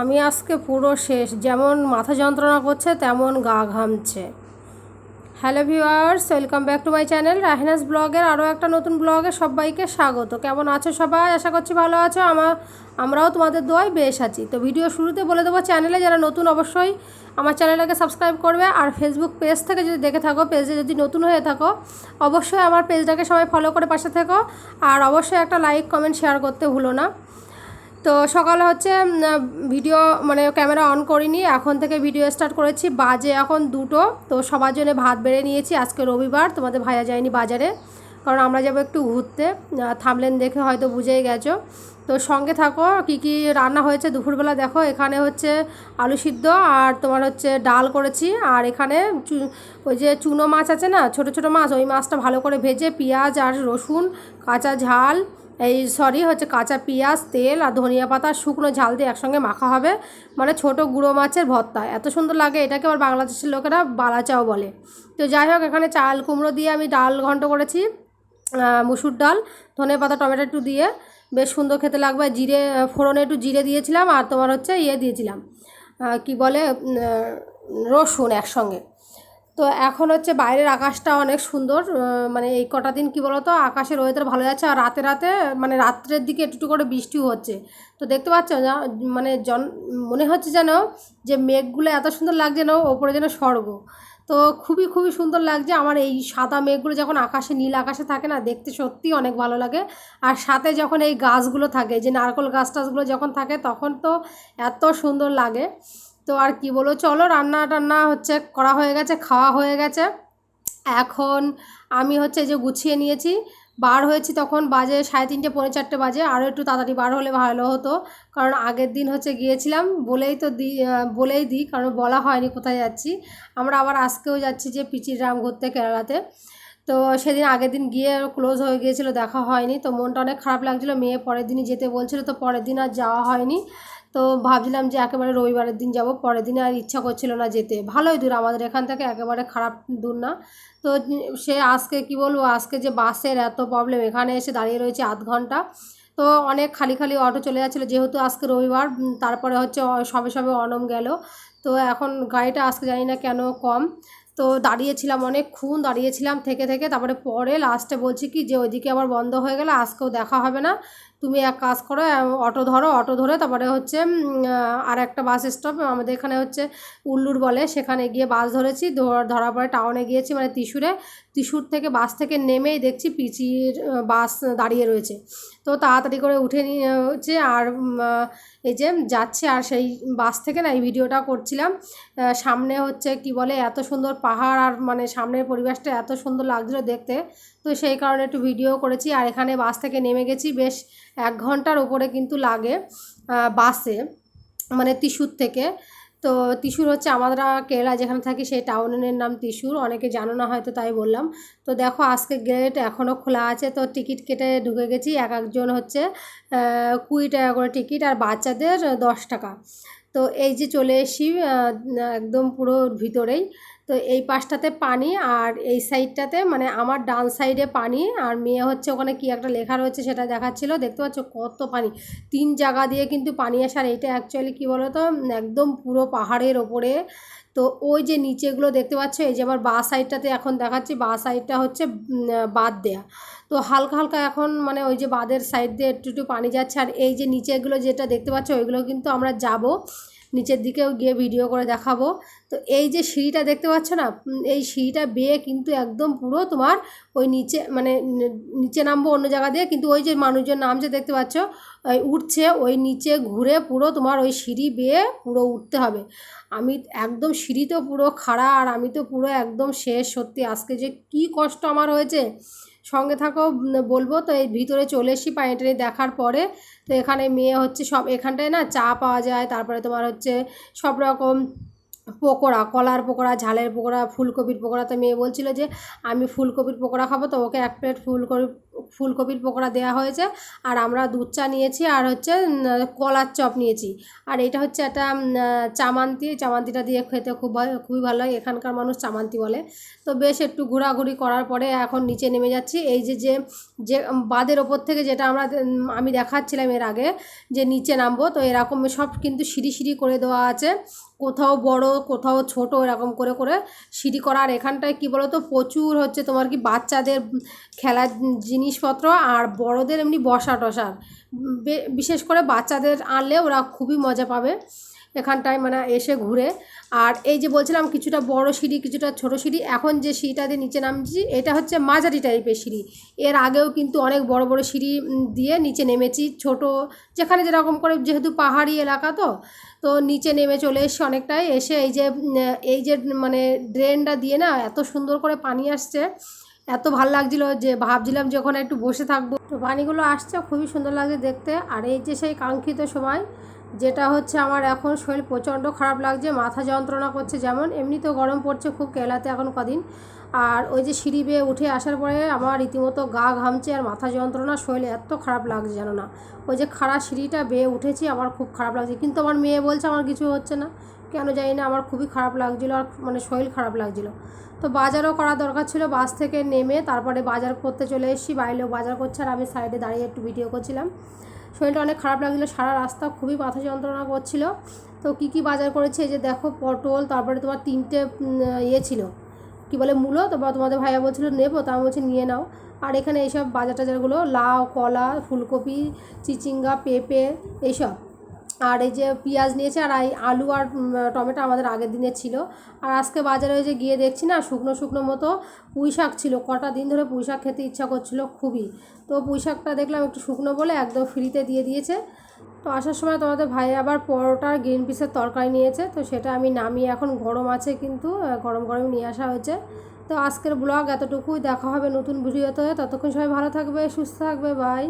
আমি আজকে পুরো শেষ। যেমন মাথা যন্ত্রণা করছে, তেমন গা ঘামছে। Hello viewers, welcome back to my channel Rahina's ব্লগের আরও একটা নতুন ব্লগে সবাইকে স্বাগত। কেমন আছো সবাই? আশা করছি ভালো আছো। আমার আমরাও তোমাদের দোয়াই বেশ আছি। তো ভিডিও শুরুতে বলে দেবো, চ্যানেলে যারা নতুন অবশ্যই আমার চ্যানেলটাকে সাবস্ক্রাইব করবে। আর ফেসবুক পেজ থেকে যদি দেখে থাকো, পেজে যদি নতুন হয়ে থাকো, অবশ্যই আমার পেজটাকে সবাই ফলো করে পাশে থেকো। আর অবশ্যই একটা লাইক, কমেন্ট, শেয়ার করতে ভুলো না। তো সকালে হচ্ছে ভিডিও মানে ক্যামেরা অন করিনি, এখন থেকে ভিডিও স্টার্ট করেছি, বাজে এখন দুটো, তো সবার জন্য ভাত বেড়ে নিয়েছি, আজকে রবিবার, তোমাদের ভাইয়া যায়নি বাজারে, কারণ আমরা যাব একটু ঘুরতে থামলেন দেখে হয়তো বুঝেই গেছো, তো সঙ্গে থাকো, কি কি রান্না হয়েছে দুপুরবেলা দেখো, এখানে হচ্ছে আলু সিদ্ধ আর তোমার হচ্ছে ডাল করেছি, আর এখানে ওই যে চুনো মাছ আছে না, ছোট ছোট মাছ, ওই মাছটা ভালো করে ভেজে পেঁয়াজ আর রসুন, কাঁচা ঝাল এই সরি হচ্ছে কাঁচা পেঁয়াজ, তেল আর ধনিয়া পাতা শুকনো ঝাল দিয়ে একসঙ্গে মাখা হবে। মানে ছোট গুঁড়ো মাছের ভর্তা। এত সুন্দর লাগে এটাকে আবার বাংলাদেশের লোকেরা বালাচাও বলে। তো যাই হোক, এখানে চাল কুমড়ো দিয়ে আমি ডাল ঘন্ট করেছি মুসুর ডাল ধনে পাতা, টমেটো একটু দিয়ে। বেশ সুন্দর খেতে লাগবে। জিরে, ফোড়নে একটু জিরে দিয়েছিলাম আর তোমার হচ্ছে ইয়ে দিয়েছিলাম। কি বলে রসুন একসঙ্গে। তো এখন হচ্ছে বাইরের আকাশটা অনেক সুন্দর মানে এই কটা দিন কি বলতো, আকাশের ওয়েদার ভালো যাচ্ছে আর রাতে রাতে মানে রাত্রের দিকে একটু করে বৃষ্টিও হচ্ছে। তো দেখতে পাচ্ছ মানে জন, মনে হচ্ছে যেন যে মেঘগুলো এত সুন্দর লাগছে না ওপরে যেন স্বর্গ। তো খুবই খুবই সুন্দর লাগছে আমার এই সাদা মেঘগুলো যখন আকাশে, নীল আকাশে থাকে না, দেখতে সত্যি অনেক ভালো লাগে। আর সাথে যখন এই গাছগুলো থাকে, যে নারকেল গাছ টাছগুলো যখন থাকে, তখন তো এত সুন্দর লাগে। তো আর কি বলো চলো রান্না টান্না হচ্ছে করা হয়ে গেছে, খাওয়া হয়ে গেছে। এখন আমি হচ্ছে যে গুছিয়ে নিয়েছি, বার হয়েছি তখন বাজে সাড়ে তিনটে, পৌনে চারটে বাজে আরও একটু তাড়াতাড়ি বার হলে ভালো হতো, কারণ আগের দিন হচ্ছে গিয়েছিলাম, বলেই তো দিই বলেই দিই, কারণ বলা হয়নি কোথায় যাচ্ছি। আমরা আবার আজকেও যাচ্ছি যে পিচির রাম ঘুরতে কেরালাতে। তো সেদিন আগের দিন গিয়ে ক্লোজ হয়ে গিয়েছিল, দেখা হয়নি, তো মনটা অনেক খারাপ লাগছিল, মেয়ে পরের দিনই যেতে বলছিল, তো পরের দিন আর যাওয়া হয়নি। তো ভাবছিলাম যে একেবারে রবিবারের দিন যাব, পরের দিনে আর ইচ্ছা করছিল না যেতে। ভালোই দূর, আমাদের এখান থেকে একেবারে খারাপ দূর না। তো সে আজকে কি বলব, আজকে যে বাসের এত প্রবলেম এখানে এসে দাঁড়িয়ে রয়েছে আধ ঘণ্টা। তো অনেক খালি খালি অটো চলে যাচ্ছিল, যেহেতু আজকে রবিবার তারপরে হচ্ছে সবে সবে অনম গেল। তো এখন গাড়িটা আজকে জানি না কেন কম। তো দাঁড়িয়েছিলাম অনেকক্ষণ, দাঁড়িয়েছিলাম থেকে থেকে, তারপরে পরে লাস্টে বলছি কি যে ওইদিকে আবার বন্ধ হয়ে গেলে আজকেও দেখা হবে না। তুমি এক কাজ করো অটো ধরো, অটো ধরে তারপরে হচ্ছে আর একটা বাস স্টপ আমাদের এখানে হচ্ছে উল্লুর বলে, সেখানে গিয়ে বাস ধরেছি, ধর- ধরার পরে টাউনে গিয়েছি মানে ত্রিশুরে, ত্রিশুর থেকে বাস থেকে নেমেই দেখছি পিচির বাস দাঁড়িয়ে রয়েছে। তো তাড়াতাড়ি করে উঠে নিয়ে হচ্ছে আর এই যে যাচ্ছে আর সেই বাস থেকে না এই ভিডিওটা করছিলাম। সামনে হচ্ছে কি বলে এত সুন্দর পাহাড় আর মানে সামনের পরিবেশটা এত সুন্দর লাগছিল দেখতে। তো সেই কারণে একটু ভিডিও করেছি আর এখানে বাস থেকে নেমে গেছি বেশ এক ঘণ্টার ওপরে কিন্তু লাগে বাসে মানে ত্রিশুর থেকে। তো ত্রিশুর হচ্ছে আমরা কেরালা যেখানে থাকি সেই টাউনের নাম ত্রিশুর অনেকে জানো না হয়তো তাই বললাম। তো দেখো আজকে গেট এখনও খোলা আছে, তো টিকিট কেটে ঢুকে গেছি, এক একজন হচ্ছে কুড়ি টাকা করে টিকিট আর বাচ্চাদের দশ টাকা। তো এই যে চলে এসি একদম পুরো ভিতরেই। তো এই পাশটাতে পানি আর এই সাইডটাতে মানে আমার ডান সাইডে পানি আর মেয়ে হচ্ছে ওখানে কি একটা লেখা রয়েছে সেটা দেখাচ্ছিল। দেখতে পাচ্ছ কত পানি। তিন জায়গা দিয়ে কিন্তু পানি আসার এইটা অ্যাকচুয়ালি কী বলো তো একদম পুরো পাহাড়ের ওপরে। তো ওই যে নিচেগুলো দেখতে পাচ্ছ, এই যে আবার বা সাইডটাতে এখন দেখাচ্ছি, বা সাইডটা হচ্ছে বাদ দেয়া। তো হালকা হালকা এখন মানে ওই যে বাদের সাইড দিয়ে একটু একটু পানি যাচ্ছে আর এই যে নিচেগুলো যেটা দেখতে পাচ্ছ, ওইগুলো কিন্তু আমরা যাব। নিচের দিকেও গিয়ে ভিডিও করে দেখাবো। তো এই যে সিঁড়িটা দেখতে পাচ্ছ না এই সিঁড়িটা বেয়ে কিন্তু একদম পুরো তোমার ওই নিচে মানে নিচে নামবো অন্য জায়গা দিয়ে, কিন্তু ওই যে মানুষজন নামছে দেখতে পাচ্ছ, ওই উঠছে, ওই নিচে ঘুরে পুরো তোমার ওই সিঁড়ি বেয়ে পুরো উঠতে হবে। আমি একদম সিঁড়ি তো পুরো খাড়া, আর আমি তো পুরো একদম শেষ, সত্যি। আজকে যে কি কষ্ট আমার হয়েছে সঙ্গে থাকো বলব। তো এই ভিতরে চলে এসি পানি টানি দেখার পরে। তো এখানে মেয়ে হচ্ছে সব, এখানটায় না চা পাওয়া যায়। তারপরে তোমার হচ্ছে সব রকম পকোড়া, কলার পকোড়া, ঝালের পকোড়া, ফুলকপির পকোড়া। তো মেয়ে বলছিল যে, আমি ফুলকপির পকোড়া খাব, তো ওকে এক প্লেট ফুলকপি ফুলকপির পকোড়া দেওয়া হয়েছে, আর আমরা দুধ চা নিয়েছি, আর হচ্ছে কলার চপ নিয়েছি। আর এটা হচ্ছে একটা চামান্তি, চামান্তিটা দিয়ে খেতে খুব খুবই ভালো লাগে, এখানকার মানুষ চামান্তি বলে। তো বেশ একটু ঘোরাঘুরি করার পরে এখন নিচে নেমে যাচ্ছি। এই যে যে যে বাদের ওপর থেকে যেটা আমরা আমি দেখাচ্ছিলাম এর আগে, যে নিচে নামবো, তো এরকম সব কিন্তু সিঁড়ি সিঁড়ি করে দেওয়া আছে। কোথাও বড়, কোথাও ছোট, এরকম করে করে সিঁড়ি করা। আর এখানটায় কী বলো তো প্রচুর হচ্ছে তোমার কি বাচ্চাদের খেলার জিনিসপত্র আর বড়দের এমনি বসা টসার বিশেষ করে বাচ্চাদের আনলে ওরা খুবই মজা পাবে এখানটায় মানে এসে ঘুরে। আর এই যে বলছিলাম কিছুটা বড় সিঁড়ি, কিছুটা ছোট সিঁড়ি, এখন যে সিঁড়িটা দিয়ে নিচে নামছি, এটা হচ্ছে মাঝারি টাইপের সিঁড়ি। এর আগেও কিন্তু অনেক বড় বড় সিঁড়ি দিয়ে নিচে নেমেছি, ছোট, যেখানে যেরকম করে যেহেতু পাহাড়ি এলাকা তো তো নিচে নেমে চলে এসে অনেকটাই। এসে এই যে এই যে মানে ড্রেনটা দিয়ে না এত সুন্দর করে পানি আসছে এত ভালো লাগছিল যে ভাবছিলাম যে ওখানে একটু বসে থাকব। তো পানিগুলো আসছে, খুবই সুন্দর লাগছে দেখতে। আর এই যে সেই কাঙ্ক্ষিত সময়, যেটা হচ্ছে আমার এখন শরীর প্রচণ্ড খারাপ লাগছে, মাথা যন্ত্রণা করছে যেমন, এমনিতেও গরম পড়ছে খুব কেলাতে এখন কদিন। আর ওই যে সিঁড়ি বেয়ে উঠে আসার পরে আমার রীতিমতো গা ঘামছে আর মাথা যন্ত্রণা, শরীরে এত খারাপ লাগছে জানো না। ওই যে খাড়া সিঁড়িটা বেয়ে উঠেছি, আমার খুব খারাপ লাগছে। কিন্তু আমার মেয়ে বলছে আমার কিছু হচ্ছে না। কেন জানি না, আমার খুবই খারাপ লাগছিল আর মানে শরীর খারাপ লাগছিল। তো বাজারও করা দরকার ছিল, বাস থেকে নেমে তারপরে বাজার করতে চলে এসেছি, বাইরেও বাজার করছে আর আমি সাইডে দাঁড়িয়ে একটু ভিডিও করছিলাম। শরীরটা অনেক খারাপ লাগছিল, সারা রাস্তা খুবই মাথা যন্ত্রণা করছিল। তো কী কী বাজার করেছে যে দেখো, পটল, তারপরে তোমার তিনটে ইয়ে ছিল। কি বলে, মূলো? তারপর তোমাদের ভাইয়া বলছিল, নেব। তা আমি বলছি, নিয়ে নাও। আর এখানে এইসব বাজার টাজারগুলো, লাউ, কলা, ফুলকপি, চিচিঙ্গা, পেঁপে, এইসব। আর এই যে পেঁয়াজ নিয়েছে, আর এই আলু আর টমেটো আমাদের আগের দিনে ছিল। আর আজকে বাজারে ওই যে গিয়ে দেখছি না, শুকনো শুকনো মতো পুঁই শাক ছিল। কটা দিন ধরে পুঁই শাক খেতে ইচ্ছা করছিল খুবই। তো পুঁই শাকটা দেখলাম একটু শুকনো বলে একদম ফ্রিতে দিয়ে দিয়েছে। তো আসার সময় তোমাদের ভাই আবার পরোটা গ্রিন পিসের তরকারি নিয়েছে, তো সেটা আমি নামিয়ে এখন গরম আছে কিন্তু গরম গরম নিয়ে আসা হয়েছে। তো আজকের ব্লগ এতটুকুই, দেখা হবে নতুন ভিডিওতে। ততক্ষণ সবাই ভালো থাকবে, সুস্থ থাকবে বাই